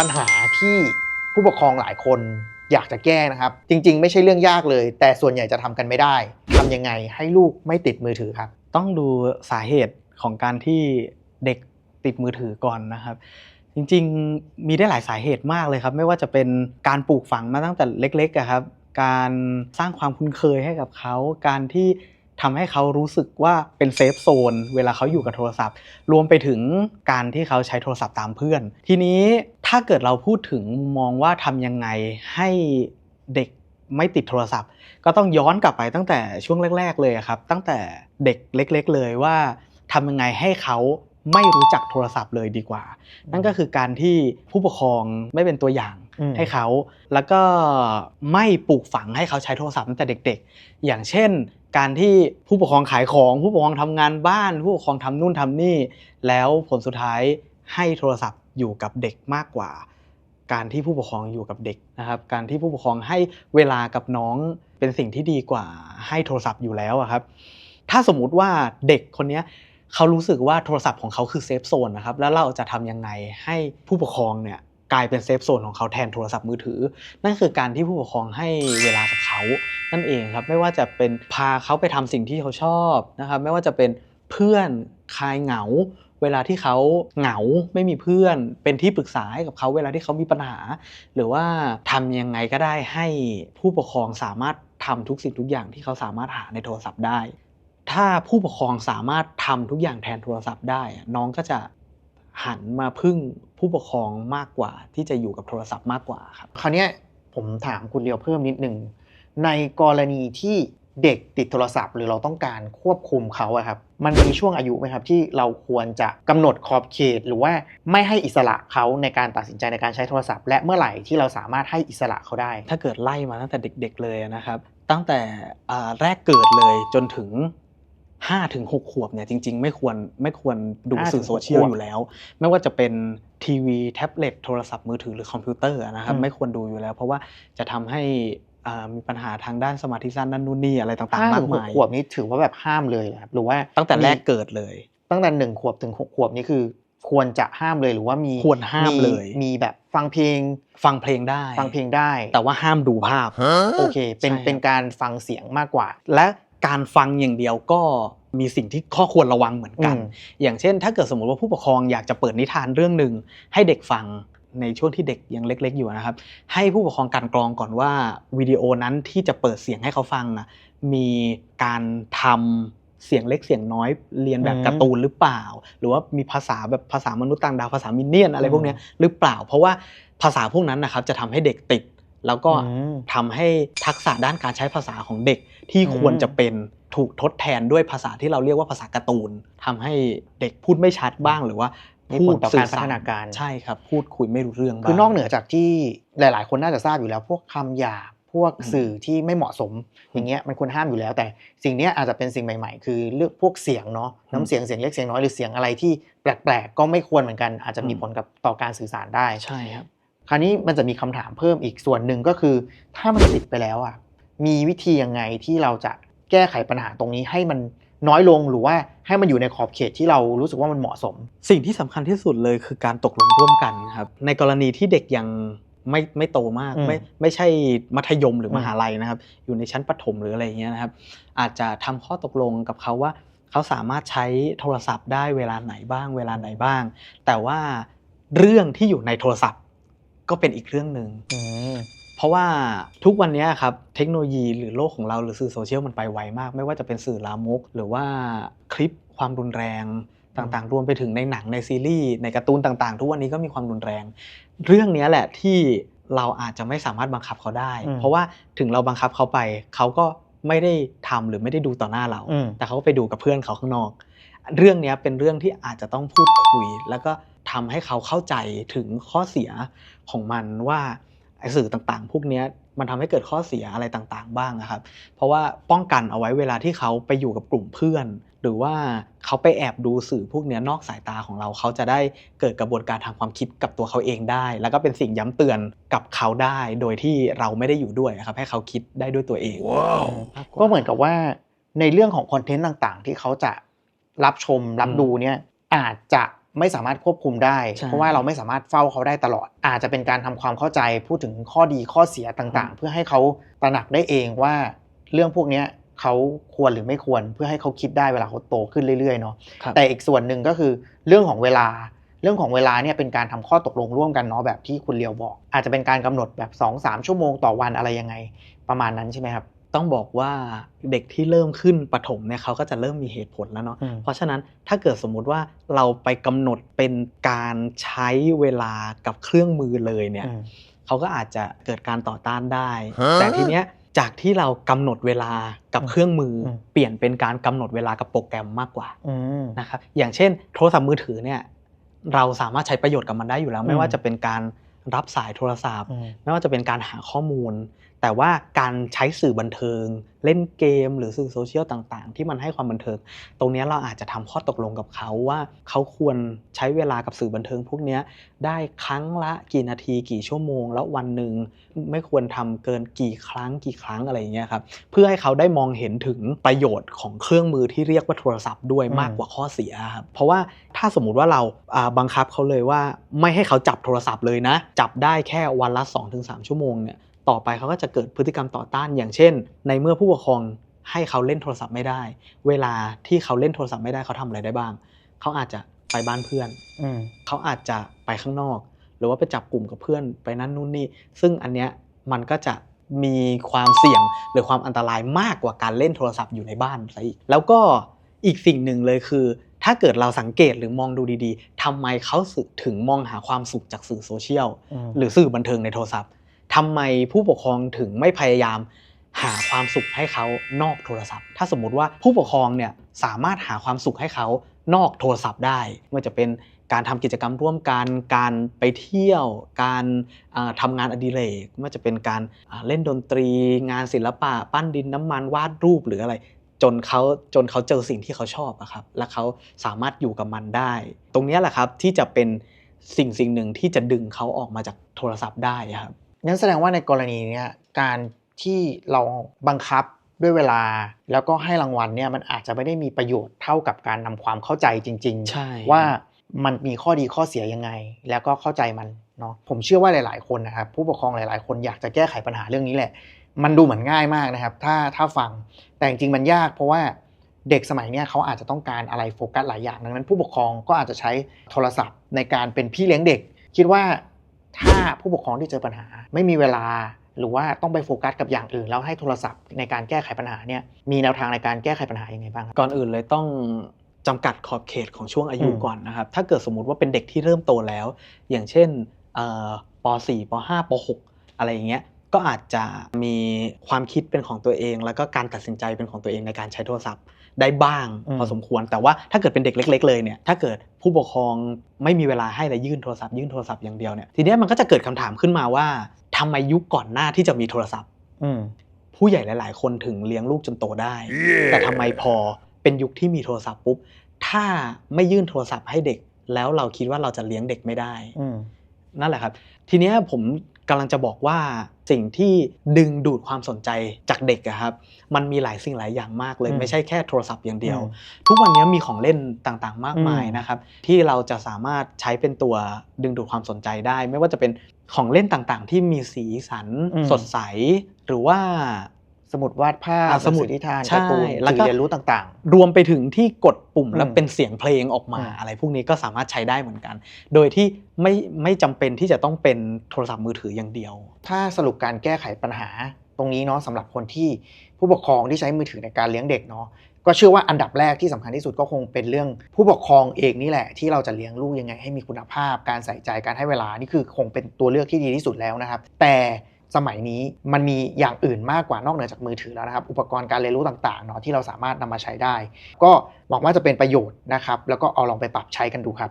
ปัญหาที่ผู้ปกครองหลายคนอยากจะแก้นะครับ จริง ๆ ไม่ใช่เรื่องยากเลย แต่ส่วนใหญ่จะทำกันไม่ได้ทำยังไงให้ลูกไม่ติดมือถือครับ ต้องดูสาเหตุของการที่เด็กติดมือถือก่อนนะครับ จริง ๆ มีได้หลายสาเหตุมากเลยครับ ไม่ว่าจะเป็นการปลูกฝังมาตั้งแต่เล็กๆครับ การสร้างความคุ้นเคยให้กับเขา การที่ ทำให้เขารู้สึกว่าเป็นเซฟโซนเวลาเขาอยู่กับโทรศัพท์ รวมไปถึงการที่เขาใช้โทรศัพท์ตามเพื่อน ทีนี้ถ้าเกิดเราพูดถึงมองว่าทำยังไงให้เด็กไม่ติดโทรศัพท์ ก็ต้องย้อนกลับไปตั้งแต่ช่วงแรก ๆ เลยครับ ตั้งแต่เด็กเล็ก ๆ เลยว่าทำยังไงให้เขาไม่รู้จักโทรศัพท์เลยดีกว่า นั่นก็คือการที่ผู้ปกครองไม่เป็นตัวอย่าง ให้เขา แล้วก็ไม่ปลูกฝังให้เขาใช้โทรศัพท์ตั้งแต่เด็ก ๆ อย่างเช่น การที่ผู้ปกครองขายของ ผู้ปกครองทำงานบ้าน ผู้ปกครองทำนู่นทำนี่ แล้วผลสุดท้ายให้โทรศัพท์อยู่กับเด็กมากกว่า การที่ผู้ปกครองอยู่กับเด็กนะครับ การที่ผู้ปกครองให้เวลากับน้องเป็นสิ่งที่ดีกว่าให้โทรศัพท์อยู่แล้วครับ ถ้าสมมุติว่าเด็กคนนี้เขารู้สึกว่าโทรศัพท์ของเขาคือเซฟโซนนะครับ แล้วเราจะทำยังไงให้ผู้ปกครองเนี่ย กลายเป็นเซฟโซนของเขาแทนโทรศัพท์มือถือ นั่นคือการที่ผู้ปกครองให้เวลากับเขา นั่นเองครับไม่ว่าจะเป็นพาเขาไปทำสิ่งที่เขาชอบนะครับไม่ว่าจะเป็นเพื่อนคลายเหงา เวลาที่เขาเหงาไม่มีเพื่อน เป็นที่ปรึกษาให้กับเขาเวลาที่เขามีปัญหา หรือว่าทำยังไงก็ได้ให้ผู้ปกครองสามารถทำทุกสิ่งทุกอย่างที่เขาสามารถหาในโทรศัพท์ได้ ถ้าผู้ปกครองสามารถทำทุกอย่างแทนโทรศัพท์ได้ น้องก็จะ หันมาพึ่งผู้ปกครองมากกว่าที่จะอยู่กับโทรศัพท์มากกว่าครับคราวเนี้ยผมถามคุณเลียวเพิ่มนิดนึงในกรณีที่เด็กติดโทรศัพท์ หรือเราต้องการควบคุมเขาอะครับ มันมีช่วงอายุไหมครับ ที่เราควรจะกำหนดขอบเขต หรือว่าไม่ให้อิสระเขาในการตัดสินใจในการใช้โทรศัพท์ และเมื่อไหร่ที่เราสามารถให้อิสระเขาได้ ถ้าเกิดไล่มาตั้งแต่เด็ก ๆ เลยนะครับ ตั้งแต่อ่าแรกเกิดเลยจนถึง 5ถึง6ขวบเนี่ยจริง ๆ ไม่ควรไม่ควรดู5สื่อถึงโซเชียลขวบอยู่แล้ว ไม่ว่าจะเป็นทีวีแท็บเล็ตโทรศัพท์มือถือหรือคอมพิวเตอร์นะครับอืมไม่ควรดูอยู่แล้ว เพราะว่าจะทำให้อ่ามีปัญหาทางด้านสมาธิสั้นนั่นนู่นนี่อะไรต่างห้าๆมาถึกงหกมายขวบนี้ถือว่าแบบห้ามเลยเหรอครับหรือว่าตั้งแต่แรกเกิดเลย ตั้งแต่หนึ่งขวบถึงหกขวบนี่คือ ควรจะห้ามเลยหรือว่ามีควรห้ามเลย มีแบบฟังเพลง ฟังเพลงได้ ฟังเพลงได้ แต่ว่าห้ามดูภาพโอเค เป็นใช่ครับเป็นการฟังเสียงมากกว่า และ การฟังอย่างเดียวก็มีสิ่งที่ข้อควรระวังเหมือนกันอืมอย่างเช่น ถ้าเกิดสมมติว่าผู้ปกครองอยากจะเปิดนิทานเรื่องหนึ่งให้เด็กฟังในช่วงที่เด็กยังเล็ก ๆ อยู่นะครับ ให้ผู้ปกครองกลันกรองก่อนว่าวิดีโอนั้นที่จะเปิดเสียงให้เขาฟังน่ะมีการทำเสียงเล็กเสียงน้อยเรียนแบบอืมการ์ตูนหรือเปล่า หรือว่ามีภาษาแบบภาษามนุษย์ต่างดาวภาษามินเนี่ยนอะไรพวกเนี้ยหรือเปล่า เพราะว่าภาษาพวกนั้นนะครับจะทำให้เด็กติด แล้วก็อืมทำให้ทักษะด้านการใช้ภาษาของเด็กที่ควรจะเป็นถูกทดแทนด้วยภาษาที่เราเรียกว่าภาษาการ์ตูนทำให้เด็กพูดไม่ชัดบ้างหรือว่ามีพูผดลต่อสื่การอพัสาฒรนาการใช่ครับ พูดคุยไม่รู้เรื่องบ้างคือนอกเหนือจากที่หลาย ๆ คนน่าจะทราบอยู่แล้ว พวกคำหยาบพวกอืมสื่อที่ไม่เหมาะสม อย่างเงี้ยมันควรห้ามอยู่แล้ว แต่สิ่งเนี้ยอาจจะเป็นสิ่งใหม่ ๆ คือเลือกพวกเสียงเนาะน้ำเสียงเสียงเล็กเสียงน้อยหรือเสียงอะไรที่แปลก ๆ ก็ไม่ควรเหมือนกัน อาจจะมีผลกับต่อการสื่อสารได้ใช่ครับ คราวนี้มันจะมีคำถามเพิ่มอีกส่วนหนึ่งก็คือ ถ้ามันติดไปแล้วอะมีวิธียังไงที่เราจะแก้ไขปัญหาตรงนี้ให้มันน้อยลงหรือว่าให้มันอยู่ในขอบเขตที่เรารู้สึกว่ามันเหมาะสม สิ่งที่สำคัญที่สุดเลยคือการตกลงร่วมกันครับ ในกรณีที่เด็กยังไม่ไม่โตมากอืมไม่ไม่ใช่มัธยมหรือมมหาลัยนะครับ อยู่ในชั้นประถมหรืออะไรอย่างเงี้ยนะครับ อาจจะทำข้อตกลงกับเขาว่าเขาสามารถใช้โทรศัพท์ได้เวลาไหนบ้าง เวลาไหนบ้าง แต่ว่าเรื่องที่อยู่ในโทรศัพท์ ก็เป็นอีกเรื่องหนึ่งอืมเพราะว่าทุกวันนี้ครับเทคโนโลยีหรือโลกของเราหรือสื่อโซเชียลมันไปไวมาก ไม่ว่าจะเป็นสื่อลามก หรือว่าคลิปความรุนแรงต่างๆ รวมไปถึงในหนังในซีรีส์ในการ์ตูนต่างๆ ทุกวันนี้ก็มีความรุนแรง เรื่องนี้แหละที่เราอาจจะไม่สามารถบังคับเขาได้อืมเพราะว่าถึงเราบังคับเขาไป เขาก็ไม่ได้ทำหรือไม่ได้ดูต่อหน้าเราอืมแต่เขาก็ไปดูกับเพื่อนเขาข้างนอก เรื่องเนี้ยเป็นเรื่องที่อาจจะต้องพูดคุย แล้วก็ ทำให้เขาเข้าใจถึงข้อเสียของมันว่าไอ้สื่อต่างๆ พวกเนี้ยมันทำให้เกิดข้อเสียอะไรต่างๆ บ้างนะครับ เพราะว่าป้องกันเอาไว้เวลาที่เขาไปอยู่กับกลุ่มเพื่อน หรือว่าเขาไปแอบดูสื่อพวกเนี้ยนอกสายตาของเรา เขาจะได้เกิดกระบวนการทางความคิดกับตัวเขาเองได้ แล้วก็เป็นสิ่งย้ำเตือนกับเขาได้ โดยที่เราไม่ได้อยู่ด้วยนะครับ ให้เขาคิดได้ด้วยตัวเองมากว่าก็เหมือนกับว่า ในเรื่องของคอนเทนต์ต่างๆ ที่เขาจะรับชมรับอืมดูเนี่ยอาจจะ ไม่สามารถควบคุมได้ใช่เพราะว่าเราไม่สามารถเฝ้าเขาได้ตลอด อาจจะเป็นการทำความเข้าใจพูดถึงข้อดีข้อเสียต่างๆ เพื่อให้เขาตระหนักได้เองว่าเรื่องพวกเนี้ยเขาควรหรือไม่ควรเพื่อให้เขาคิดได้เวลาเขาโตขึ้นเรื่อยๆเนาะครับแต่อีกส่วนหนึ่งก็คือเรื่องของเวลาเรื่องของเวลาเนี่ยเป็นการทำข้อตกลงร่วมกันเนาะแบบที่คุณเลียวบอก อาจจะเป็นการกำหนดแบบ2อสชั่วโมงต่อวันอะไรยังไงประมาณนั้นใช่ไหมครับ ต้องบอกว่าเด็กที่เริ่มขึ้นประถมเนี่ยเขาก็จะเริ่มมีเหตุผลแล้วเนาะอืมเพราะฉะนั้นถ้าเกิดสมมุติว่าเราไปกำหนดเป็นการใช้เวลากับเครื่องมือเลยเนี่ยอืมเขาก็อาจจะเกิดการต่อต้านได้ แต่ทีเนี้ยจากที่เรากำหนดเวลากับอืมเครื่องมืออมเปลี่ยนเป็นการกำหนดเวลากับโปรแกรมมากกว่าอืมนะครับอย่างเช่น โทรศัพท์มือถือเนี่ยเราสามารถใช้ประโยชน์กับมันได้อยู่แล้ว ไม่อืมว่าจะเป็นการรับสายโทรศัพท์อืมไม่ว่าจะเป็นการหาข้อมูล แต่ว่าการใช้สื่อบันเทิง เล่นเกม หรือสื่อโซเชียลต่าง ๆ ที่มันให้ความบันเทิง ตรงนี้เราอาจจะทำข้อตกลงกับเขาว่าเขาควรใช้เวลากับสื่อบันเทิง พวกนี้ได้ครั้งละกี่นาทีกี่ชั่วโมง แล้ววันหนึ่งไม่ควรทำเกินกี่ครั้งกี่ครั้งอะไรอย่างเงี้ยครับเพื่อให้เขาได้มองเห็นถึงประโยชน์ของเครื่องมือที่เรียกว่าโทรศัพท์ด้วยมากกว่าข้อเสียครับเพราะว่าถ้าสมมติว่าเราอ่าบังคับเขาเลยว่าไม่ให้เขาจับโทรศัพท์เลยนะ จับได้แค่วันละ 2-3 ชั่วโมงเนี่ย ต่อไปเขาก็จะเกิดพฤติกรรมต่อต้าน อย่างเช่น ในเมื่อผู้ปกครองให้เขาเล่นโทรศัพท์ไม่ได้ เวลาที่เขาเล่นโทรศัพท์ไม่ได้เขาทำอะไรได้บ้าง เขาอาจจะไปบ้านเพื่อนอืมเขาอาจจะไปข้างนอก หรือว่าไปจับกลุ่มกับเพื่อนไปนั่นนู่นนี่ ซึ่งอันเนี้ยมันก็จะมีความเสี่ยงหรือความอันตรายมากกว่าการเล่นโทรศัพท์อยู่ในบ้านซะอีก แล้วก็อีกสิ่งหนึ่งเลยคือ ถ้าเกิดเราสังเกตหรือมองดูดีๆทำไมเขาสึกถึงมองหาความสุขจากสื่อโซเชียลอืมหรือสื่อบันเทิงในโทรศัพท์ ทำไมผู้ปกครองถึงไม่พยายาม หาความสุขให้เขานอกโทรศัพท์ ถ้าสมมุติว่าผู้ปกครองเนี่ยสามารถหาความสุขให้เขานอกโทรศัพท์ได้ม่ว่าจะเป็นการทำกิจกรรมร่วมกัน การไปเที่ยว การอ่าทำงานอดิเรกไม่ว่าจะเป็นการเล่นดนตรี งานศิลปะ ปั้นดินน้ำมันวาดรูปหรืออะไร จนเขาจนเขาเจอสิ่งที่เขาชอบอะครับ และเขาสามารถอยู่กับมันได้ ตรงนี้แหละครับที่จะเป็นสิ่งสิ่งหนึ่งที่จะดึงเขาออกมาจากโทรศัพท์ได้ครับ งั้นแสดงว่าในกรณีเนี้ยการที่เราบังคับด้วยเวลา แล้วก็ให้รางวัลเนี่ยมันอาจจะไม่ได้มีประโยชน์เท่ากับการนำความเข้าใจจริงใช่ว่ามันมีข้อดีข้อเสียยังไง แล้วก็เข้าใจมันเนาะผมเชื่อว่าหลาย ๆ คนนะครับผู้ปกครองหลาย ๆ คนอยากจะแก้ไขปัญหาเรื่องนี้แหละ มันดูเหมือนง่ายมากนะครับ ถ้าถ้าฟังแต่จริงๆมันยากเพราะว่าเด็กสมัยเนี้ยเขาอาจจะต้องการอะไรโฟกัสหลายอย่างดังนั้น ผู้ปกครองก็อาจจะใช้โทรศัพท์ในการเป็นพี่เลี้ยงเด็ก คิดว่า ถ้าผู้ปกครองที่เจอปัญหา ไม่มีเวลาหรือว่าต้องไปโฟกัสกับอย่างอื่น แล้วให้โทรศัพท์ในการแก้ไขปัญหาเนี่ยมีแนวทางในการแก้ไขปัญหายังไงบ้างก่อนอื่นเลยต้องจำกัดขอบเขตของช่วงอายุก่อนนะครับ ถ้าเกิดสมมุติว่าเป็นเด็กที่เริ่มโตแล้ว อย่างเช่นเอ่ป .4 ป .5 ป .6 อะไรอย่างเงี้ยก็อาจจะมีความคิดเป็นของตัวเอง แล้วก็การตัดสินใจเป็นของตัวเองในการใช้โทรศัพท์ ได้บ้างอืมพอสมควร แต่ว่าถ้าเกิดเป็นเด็กเล็ก ๆ เลยเนี่ยถ้าเกิดผู้ปกครองไม่มีเวลาให้และยื่นโทรศัพท์ยื่นโทรศัพท์อย่างเดียวเนี่ยทีเนี้ยมันก็จะเกิดคำถามขึ้นมาว่าทำไมยุคก่อนหน้าที่จะมีโทรศัพท์อืมผู้ใหญ่หลาย ๆ คนถึงเลี้ยงลูกจนโตได้ แต่ทำไมพอเป็นยุคที่มีโทรศัพท์ปุ๊บถ้าไม่ยื่นโทรศัพท์ให้เด็กแล้วเราคิดว่าเราจะเลี้ยงเด็กไม่ได้อืมนั่นแหละครับ ทีเนี้ยผม กำลังจะบอกว่าสิ่งที่ดึงดูดความสนใจจากเด็กอะครับ มันมีหลายสิ่งหลายอย่างมากเลยอืมไม่ใช่แค่โทรศัพท์อย่างเดียวอืมทุกวันนี้มีของเล่นต่างๆ มากมายอืมนะครับ ที่เราจะสามารถใช้เป็นตัวดึงดูดความสนใจได้ ไม่ว่าจะเป็นของเล่นต่างๆ ที่มีสีสันอืมสดใส หรือว่า สมุดวาดภาพอ่าสมุดหนังสือนิทานใช่การ์ตูนแล้วสื่ก็ อเรียนรู้ต่าง รวมไปถึงที่กดปุ่มแล้วอืมเป็นเสียงเพลงออกมา อืม อะไรพวกนี้ก็สามารถใช้ได้เหมือนกัน โดยที่ไม่ไม่จำเป็นที่จะต้องเป็นโทรศัพท์มือถืออย่างเดียว ๆ ถ้าสรุปการแก้ไขปัญหาตรงนี้เนาะสำหรับคนที่ผู้ปกครองที่ใช้มือถือในการเลี้ยงเด็กเนาะก็เชื่อว่าอันดับแรกที่สำคัญที่สุดก็คงเป็นเรื่องผู้ปกครองเองนี่แหละ ที่เราจะเลี้ยงลูกยังไงให้มีคุณภาพ การใส่ใจการให้เวลานี่คือคงเป็นตัวเลือกที่ดีที่สุดแล้วนะครับ แต่ สมัยนี้มันมีอย่างอื่นมากกว่านอกเหนือจากมือถือแล้วนะครับ อุปกรณ์การเรียนรู้ต่างๆเนาะที่เราสามารถนำมาใช้ได้ ก็หวังว่าจะเป็นประโยชน์นะครับ แล้วก็เอาลองไปปรับใช้กันดูครับ